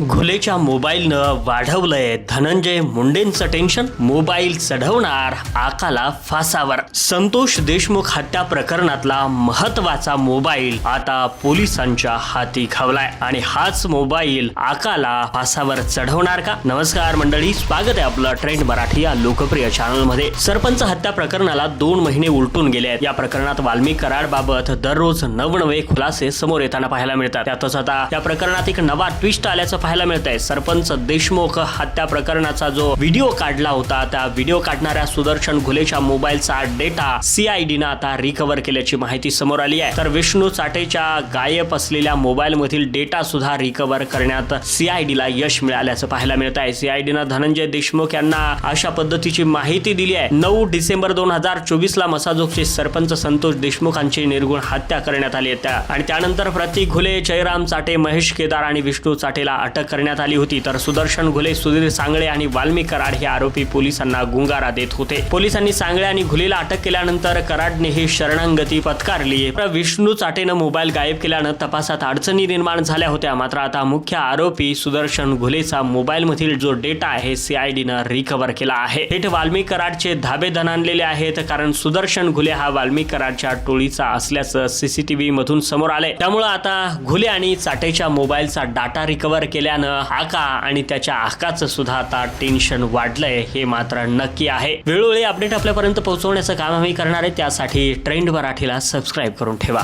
घुलेच्या मोबाईलनं वाढवलंय धनंजय मुंडेंचं टेन्शन मोबाईल चढवणार आकाला फासावर. संतोष देशमुख हत्या प्रकरणातला महत्त्वाचा मोबाईल आता पोलिसांच्या हाती खावलाय आणि हाच मोबाईल आकाला फासावर चढवणार का? नमस्कार मंडळी स्वागत आहे आपलं ट्रेंड मराठी या लोकप्रिय चॅनलमध्ये सरपंच हत्या प्रकरणाला दोन महिने उलटून गेले आहेत या प्रकरणात वाल्मिक कराड बाबत दररोज नवनवे खुलासे समोर येताना पाहायला मिळतात. त्यातच आता या प्रकरणात एक नवा ट्विस्ट आल्याचं पाहायला मिळत आहे सरपंच देशमुख हत्या प्रकरणाचा जो व्हिडिओ काढला होता त्या व्हिडिओ काढणाऱ्या सुदर्शन घुलेच्या मोबाईलचा डेटा सीआयडीनं आता रिकव्हर केल्याची माहिती समोर आली आहे. तर विष्णू चाटेच्या गायब असलेल्या मोबाईल मधील डेटा सुद्धा रिकव्हर करण्यात सीआयडीला यश मिळाल्याचं पाहायला मिळत आहे सीआयडीनं धनंजय देशमुख यांना अशा पद्धतीची माहिती दिली आहे. नऊ डिसेंबर दोन हजार चोवीस ला मसाजोगचे सरपंच संतोष देशमुखांची निर्गुण हत्या करण्यात आली त्या- आणि त्यानंतर प्रतीक घुले जयराम चाटे महेश केदार आणि विष्णू चाटेला अटक करण्यात आली होती. तर सुदर्शन घुले सुधीर सांगळे आणि वाल्मी कराड हे आरोपी पोलिसांना गुंगारा देत होते. पोलिसांनी सांगळे आणि घुलेला अटक केल्यानंतर कराडने ही शरणांगती पत्कारली. तर विष्णू चाटेनं मोबाईल गायब केल्यानं तपासात अडचणी निर्माण झाल्या होत्या. मात्र आता मुख्य आरोपी सुदर्शन घुलेचा मोबाईलमधील जो डेटा आहे सीआयडीनं रिकव्हर केला आहे. थेट वाल्मी कराडचे धाबे धनानलेले आहेत कारण सुदर्शन घुले हा वाल्मी कराडच्या टोळीचा असल्याचं सीसीटीव्ही मधून समोर आले त्यामुळं आता घुले आणि चाटेच्या मोबाईलचा डाटा रिकव्हर केल्यानं आका आणि त्याच्या आकाचं सुद्धा आता टेन्शन वाढलंय हे मात्र नक्की आहे. वेळोवेळी अपडेट आपल्यापर्यंत पोहोचवण्याचं काम आम्ही करणार आहे. त्यासाठी ट्रेंड मराठीला सबस्क्राईब करून ठेवा.